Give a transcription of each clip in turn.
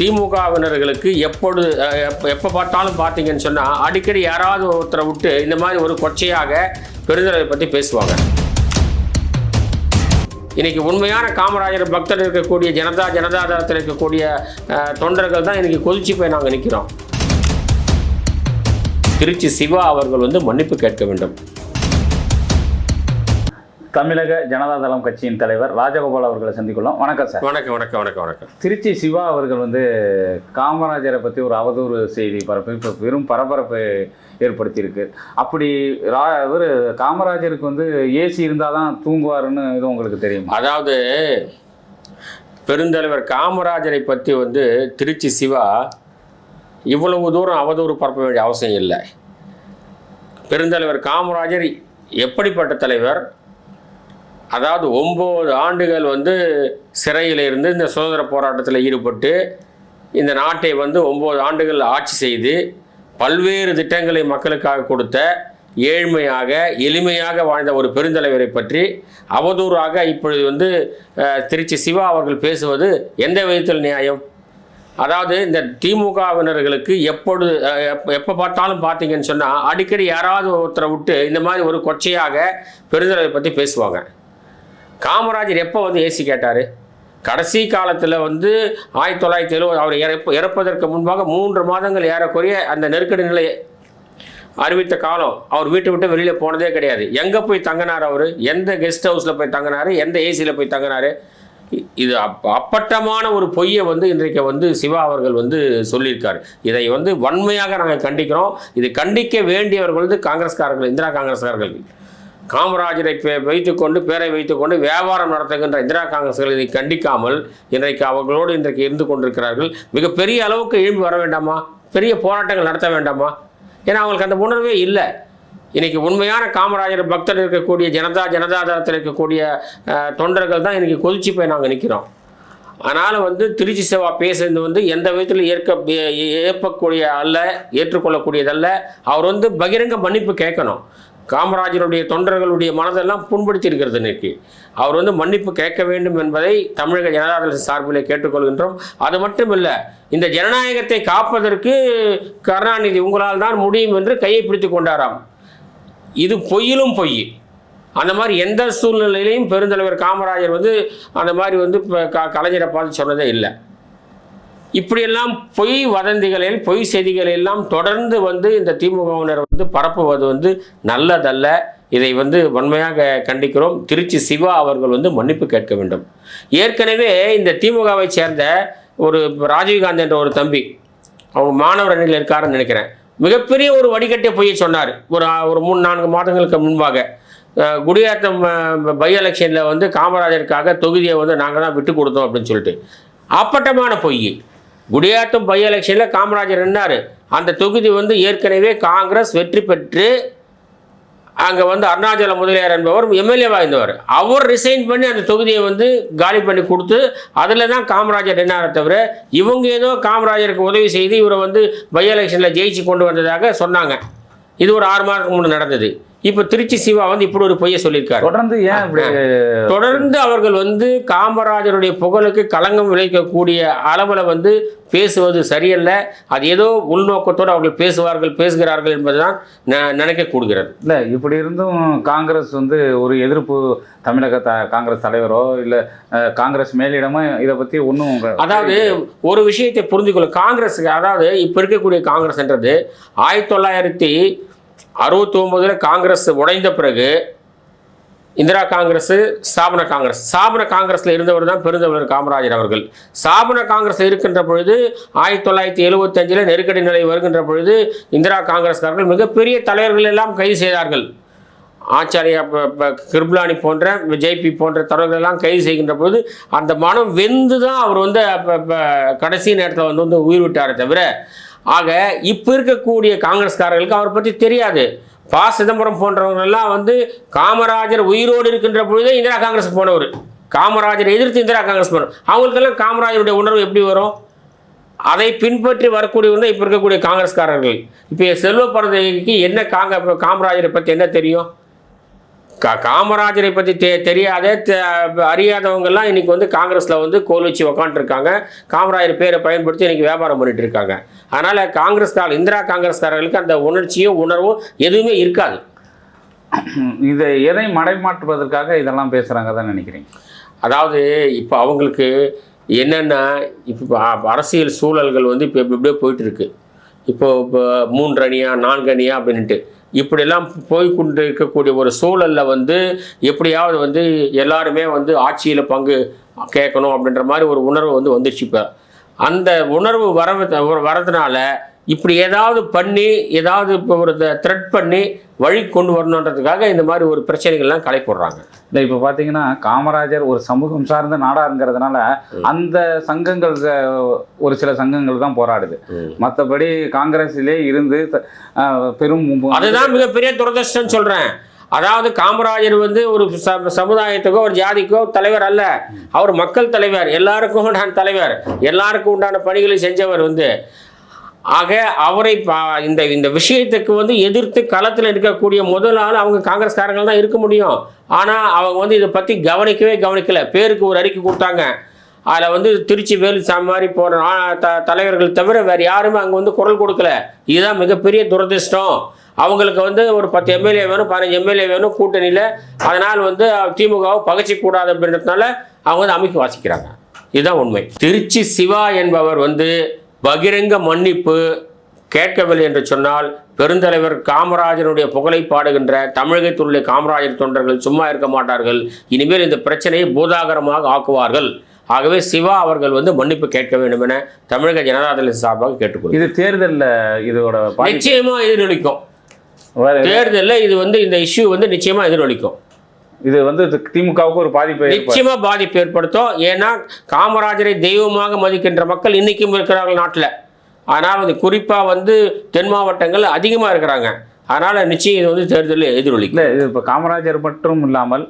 திமுகவினர்களுக்கு எப்பொழுது எப்போ எப்போ பார்த்தாலும் பார்த்தீங்கன்னு சொன்னால் அடிக்கடி யாராவது ஒருத்தரை விட்டு இந்த மாதிரி ஒரு கொச்சையாக பெருந்தலை பற்றி பேசுவாங்க. இன்றைக்கி உண்மையான காமராஜர் பக்தர் இருக்கக்கூடிய ஜனதா ஜனதா தளத்தில் இருக்கக்கூடிய தொண்டர்கள் தான் இன்றைக்கி கொதிச்சு போய் நாங்கள் நிற்கிறோம் திருச்சி சிவா அவர்கள் வந்து மன்னிப்பு கேட்க வேண்டும். தமிழக ஜனதாதளம் கட்சியின் தலைவர் ராஜகோபால் அவர்களை சந்திக்கொள்ளும். வணக்கம் சார். வணக்கம் வணக்கம் வணக்கம் வணக்கம். திருச்சி சிவா அவர்கள் வந்து காமராஜரை பற்றி ஒரு அவதூறு செய்தி பரப்பி இப்போ பெரும் பரபரப்பை ஏற்படுத்தியிருக்கு. அப்படி ரா இவர் காமராஜருக்கு வந்து ஏசி இருந்தால் தான் தூங்குவாருன்னு இது உங்களுக்கு தெரியுமா? அதாவது பெருந்தலைவர் காமராஜரை பற்றி வந்து திருச்சி சிவா இவ்வளவு தூரம் அவதூறு பரப்ப வேண்டிய அவசியம் இல்லை. பெருந்தலைவர் காமராஜர் எப்படிப்பட்ட தலைவர்? அதாவது ஒம்பது ஆண்டுகள் வந்து சிறையில் இருந்து இந்த சுதந்திர போராட்டத்தில் ஈடுபட்டு இந்த நாட்டை வந்து ஒம்பது ஆண்டுகள் ஆட்சி செய்து பல்வேறு திட்டங்களை மக்களுக்காக கொடுத்த ஏழ்மையாக எளிமையாக வாழ்ந்த ஒரு பெருந்தலைவரை பற்றி அவதூறாக இப்பொழுது வந்து திருச்சி சிவா அவர்கள் பேசுவது எந்த விதத்தில் நியாயம்? அதாவது இந்த திமுகவினர்களுக்கு எப்பொழுது எப்போ பார்த்தாலும் பார்த்தீங்கன்னு சொன்னால் அடிக்கடி யாராவது ஒருத்தரை விட்டு இந்த மாதிரி ஒரு கொச்சையாக பெருந்தலைவரை பற்றி பேசுவாங்க. காமராஜர் எப்போ வந்து ஏசி கேட்டார்? கடைசி காலத்தில் வந்து ஆயிரத்தி தொள்ளாயிரத்தி எழுபது அவர் இறப்பு இறப்பதற்கு முன்பாக மூன்று மாதங்கள் ஏறக்குறைய அந்த நெருக்கடி நிலை அறிவித்த காலம் அவர் வீட்டை விட்டு வெளியில் போனதே கிடையாது. எங்கே போய் தங்கினார் அவர்? எந்த கெஸ்ட் ஹவுஸில் போய் தங்கினார்? எந்த ஏசியில் போய் தங்கினார்? இது அப் அப்பட்டமான ஒரு பொய்யை வந்து இன்றைக்கு வந்து சிவா அவர்கள் வந்து சொல்லியிருக்காரு. இதை வந்து வன்மையாக நாங்கள் கண்டிக்கிறோம். இது கண்டிக்க வேண்டியவர்கள் வந்து காங்கிரஸ்காரர்கள் இந்திரா காங்கிரஸ்காரர்கள். காமராஜரை பே- வைத்துக்கொண்டு பேரை வைத்துக்கொண்டு வியாபாரம் நடத்துகின்ற இந்திரா காங்கிரஸ்கள் இதை கண்டிக்காமல் இன்றைக்கு அவர்களோடு இன்றைக்கு இருந்து கொண்டிருக்கிறார்கள். மிகப்பெரிய அளவுக்கு எழும்பி வர வேண்டாமா? பெரிய போராட்டங்கள் நடத்த வேண்டாமா? ஏன்னா அவங்களுக்கு அந்த உணர்வே இல்லை. இன்றைக்கி உண்மையான காமராஜர் பக்தர் இருக்கக்கூடிய ஜனதா ஜனதாதளத்தில் இருக்கக்கூடிய தொண்டர்கள் தான் இன்றைக்கி கொதிச்சு போய் நாங்கள் நிற்கிறோம் அதனால் வந்து திருச்சி சிவா பேசுறது வந்து எந்த விதத்தில் ஏற்க ஏற்பக்கூடிய அல்ல ஏற்றுக்கொள்ளக்கூடியதல்ல. அவர் வந்து பகிரங்க மன்னிப்பு கேட்கணும். காமராஜருடைய தொண்டர்களுடைய மனதெல்லாம் புண்படுத்தியிருக்கிறது இன்னைக்கு. அவர் வந்து மன்னிப்பு கேட்க வேண்டும் என்பதை தமிழக ஜனதாதள சார்பிலே கேட்டுக்கொள்கின்றோம். அது மட்டும் இல்லை இந்த ஜனநாயகத்தை காப்பதற்கு கருணாநிதி உங்களால் தான் முடியும் என்று கையை பிடித்து கொண்டாராம். இது பொய்யிலும் பொய். அந்த மாதிரி எந்த சூழ்நிலையிலையும் பெருந்தலைவர் காமராஜர் வந்து அந்த மாதிரி வந்து இப்போ க கலைஞரை பார்த்து சொன்னதே இல்லை. இப்படியெல்லாம் பொய் வதந்திகளில் பொய் செய்திகள் எல்லாம் தொடர்ந்து வந்து இந்த திமுகவினர் வந்து பரப்புவது வந்து நல்லதல்ல. இதை வந்து வன்மையாக கண்டிக்கிறோம். திருச்சி சிவா அவர்கள் வந்து மன்னிப்பு கேட்க வேண்டும். ஏற்கனவே இந்த திமுகவை சேர்ந்த ஒரு ராஜீவ்காந்த் என்ற ஒரு தம்பி அவங்க மாணவர் அணியில் இருக்காருன்னு நினைக்கிறேன். மிகப்பெரிய ஒரு வடிகட்டிய பொய்யை சொன்னார். ஒரு ஒரு மூணு நான்கு மாதங்களுக்கு முன்பாக. குடியாத்தம் பை எலெக்ஷனில் வந்து காமராஜருக்காக தொகுதியை வந்து நாங்கள் தான் விட்டு கொடுத்தோம் அப்படின்னு சொல்லிட்டு. அப்பட்டமான பொய் குடியாட்டம் பை எலெக்ஷனில் காமராஜர் என்னார் அந்த தொகுதி வந்து ஏற்கனவே காங்கிரஸ் வெற்றி பெற்று அங்கே வந்து அருணாச்சல முதலியார் என்பவர் எம்எல்ஏவாக இருந்தவர் அவர் ரிசைன் பண்ணி அந்த தொகுதியை வந்து காலி பண்ணி கொடுத்து அதில் தான் காமராஜர் என்னாரே தவிர இவங்க ஏதோ காமராஜருக்கு உதவி செய்து இவரை வந்து பை எலெக்ஷனில் ஜெயிச்சு கொண்டு வந்ததாக சொன்னாங்க. இது ஒரு ஆறு மாதத்துக்கு முன்னே நடந்தது. இப்போ திருச்சி சிவா வந்து இப்படி ஒரு பொய்யை சொல்லியிருக்காரு. தொடர்ந்து ஏன் தொடர்ந்து அவர்கள் வந்து காமராஜருடைய புகழுக்கு களங்கம் விளைவிக்கக்கூடிய அளவில் வந்து பேசுவது சரியல்ல. அது ஏதோ உள்நோக்கத்தோடு அவர்கள் பேசுவார்கள் பேசுகிறார்கள் என்பதுதான் ந- நினைக்கக்கூடுகிறது. இல்லை இப்படி இருந்தும் காங்கிரஸ் வந்து ஒரு எதிர்ப்பு தமிழக த காங்கிரஸ் தலைவரோ இல்லை காங்கிரஸ் மேலிடமோ இதை பற்றி ஒன்றும் அதாவது ஒரு விஷயத்தை புரிஞ்சுக்கொள்ள காங்கிரஸ் அதாவது இப்போ இருக்கக்கூடிய காங்கிரஸ்ன்றது ஆயிரத்தி தொள்ளாயிரத்தி அறுபத்தி ஒம்போதில் காங்கிரஸ் உடைந்த பிறகு இந்திரா காங்கிரஸ் ஸ்தாபன காங்கிரஸ். ஸ்தாபன காங்கிரஸில் இருந்தவர் தான் பெருந்தவர் காமராஜர் அவர்கள். ஸ்தாபன காங்கிரஸ் இருக்கின்ற பொழுது ஆயிரத்தி தொள்ளாயிரத்தி எழுபத்தஞ்சில் நெருக்கடி நிலை வருகின்ற பொழுது இந்திரா காங்கிரஸ்காரர்கள் மிகப்பெரிய தலைவர்கள் எல்லாம் கைது செய்தார்கள். ஆச்சாரியா கிருப்லானி போன்ற ஜேபி போன்ற தலைவர்கள் எல்லாம் கைது செய்கின்ற பொழுது அந்த மனம் வெந்து தான் அவர் வந்து கடைசி நேரத்தில் வந்து வந்து உயிர் விட்டாரே தவிர ஆக இப்போ இருக்கக்கூடிய காங்கிரஸ்காரர்களுக்கு அவரை பற்றி தெரியாது. ப. சிதம்பரம் போன்றவர்களெல்லாம் வந்து காமராஜர் உயிரோடு இருக்கின்ற பொழுதே இந்திரா காங்கிரஸ் போனவர். காமராஜரை எதிர்த்து இந்திரா காங்கிரஸ் போனவர். அவங்களுக்கெல்லாம் காமராஜருடைய உணர்வு எப்படி வரும்? அதை பின்பற்றி வரக்கூடியவர் தான் இப்போ இருக்கக்கூடிய காங்கிரஸ்காரர்கள். இப்போ செல்வ பரதைக்கு என்ன காங்க காமராஜரை பற்றி என்ன தெரியும்? கா காமராஜரை பற்றி தெ தெரியாத அறியாதவங்கெல்லாம் இன்னைக்கு வந்து காங்கிரஸில் வந்து கோல் வச்சு உக்காந்துருக்காங்க காமராஜர் பேரை பயன்படுத்தி இன்னைக்கு வியாபாரம் பண்ணிட்டு இருக்காங்க அதனால் காங்கிரஸ்கார இந்திரா காங்கிரஸ்காரர்களுக்கு அந்த உணர்ச்சியும் உணர்வும் எதுவுமே இருக்காது. இதை எதை மடைமாற்றுவதற்காக இதெல்லாம் பேசுகிறாங்க தான் நினைக்கிறீங்க? அதாவது இப்போ அவங்களுக்கு என்னென்னா இப்போ அரசியல் சூழல்கள் வந்து இப்போ இப்படியே போயிட்டு இருக்கு இப்போ இப்போ மூன்று அணியா நான்கு அணியா அப்படின்ட்டு இப்படியெல்லாம் போய் கொண்டு இருக்கக்கூடிய ஒரு சூழலில் வந்து எப்படியாவது வந்து எல்லாருமே வந்து ஆட்சியில் பங்கு கேட்கணும் அப்படின்ற மாதிரி ஒரு உணர்வு வந்து வந்துருச்சு இப்போ. அந்த உணர்வு வர வரதுனால இப்படி ஏதாவது பண்ணி ஏதாவது இப்போ ஒரு த்ரெட் பண்ணி வழி கொண்டு வரணுன்றதுக்காக இந்த மாதிரி ஒரு பிரச்சனைகள்லாம் களை போடுறாங்க. இல்லை இப்போ பார்த்தீங்கன்னா காமராஜர் ஒரு சமூகம் சார்ந்த நாடாருங்கிறதுனால அந்த சங்கங்கள் ஒரு சில சங்கங்கள் தான் போராடுது. மற்றபடி காங்கிரஸிலே இருந்து பெரும் அதுதான் மிகப்பெரிய துரதிர்ஷ்டம் சொல்றேன். அதாவது காமராஜர் வந்து ஒரு சமுதாயத்துக்கோ ஒரு ஜாதிக்கோ தலைவர் அல்ல. அவர் மக்கள் தலைவர் எல்லாருக்கும் உண்டான தலைவர். எல்லாருக்கும் உண்டான பணிகளை செஞ்சவர் வந்து ஆக அவரை பா- இந்த இந்த விஷயத்துக்கு வந்து எதிர்த்து களத்தில் இருக்கக்கூடிய முதல் ஆள் அவங்க காங்கிரஸ்காரங்க தான் இருக்க முடியும். ஆனால் அவங்க வந்து இதை பற்றி கவனிக்கவே கவனிக்கல. பேருக்கு ஒரு அறிக்கை கொடுத்தாங்க. அதில் வந்து திருச்சி வேலுசாமி மாதிரி போகிற த தலைவர்கள் தவிர வேறு யாருமே அங்கே வந்து குரல் கொடுக்கல. இதுதான் மிகப்பெரிய துரதிர்ஷ்டம். அவங்களுக்கு வந்து ஒரு பத்து எம்எல்ஏ வேணும் பதினஞ்சு எம்எல்ஏ வேணும் கூட்டணியில். அதனால் வந்து திமுகவை பகச்சிக்கூடாது அப்படின்றதுனால அவங்க வந்து அமைக்க வாசிக்கிறாங்க. இதுதான் உண்மை. திருச்சி சிவா என்பவர் வந்து பகிரங்க மன்னிப்பு கேட்கவில்லை என்று சொன்னால் பெருந்தலைவர் காமராஜருடைய புகழை பாடுகின்ற தமிழகத்தில் உள்ள காமராஜர் தொண்டர்கள் சும்மா இருக்க மாட்டார்கள். இனிமேல் இந்த பிரச்சனையை பூதாகரமாக ஆக்குவார்கள். ஆகவே சிவா அவர்கள் வந்து மன்னிப்பு கேட்க வேண்டும் என தமிழக ஜனதாதள சார்பாக கேட்டுக்கொள்கிறேன். இது தேர்தலில் இதோட பாதி- நிச்சயமா எதிரொலிக்கும். தேர்தலில் இது வந்து இந்த இஷ்யூ வந்து நிச்சயமா எதிரொலிக்கும். இது வந்து திமுகவுக்கு ஒரு பாதிப்பை நிச்சயமா பாதிப்பு ஏற்படுத்தும். ஏன்னா காமராஜரை தெய்வமாக மதிக்கின்ற மக்கள் இன்னைக்கும் இருக்கிறார்கள் நாட்டில். ஆனால் வந்து குறிப்பாக வந்து தென் மாவட்டங்கள் அதிகமாக இருக்கிறாங்க. அதனால் நிச்சயம் இது வந்து தேர்தலில் எதிரொலிக்கும். இல்லை இது இப்போ காமராஜர் மட்டும் இல்லாமல்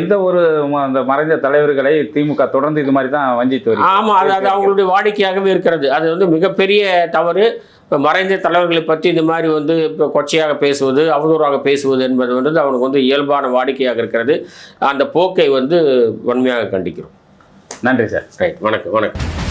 எந்த ஒரு அந்த மறைந்த தலைவர்களை திமுக தொடர்ந்து இது மாதிரி தான் வஞ்சித்து வருகிறது. ஆமாம் அது அது அவங்களுடைய வாடிக்கையாகவே இருக்கிறது. அது வந்து மிகப்பெரிய தவறு. இப்போ மறைந்த தலைவர்களை பற்றி இந்த மாதிரி வந்து இப்போ கொச்சையாக பேசுவது அவதூறாக பேசுவது என்பது வந்து அவனுக்கு வந்து இயல்பான வாடிக்கையாக இருக்கிறது. அந்த போக்கை வந்து வன்மையாக கண்டிக்கிறோம். நன்றி சார். ரைட் வணக்கம் வணக்கம்.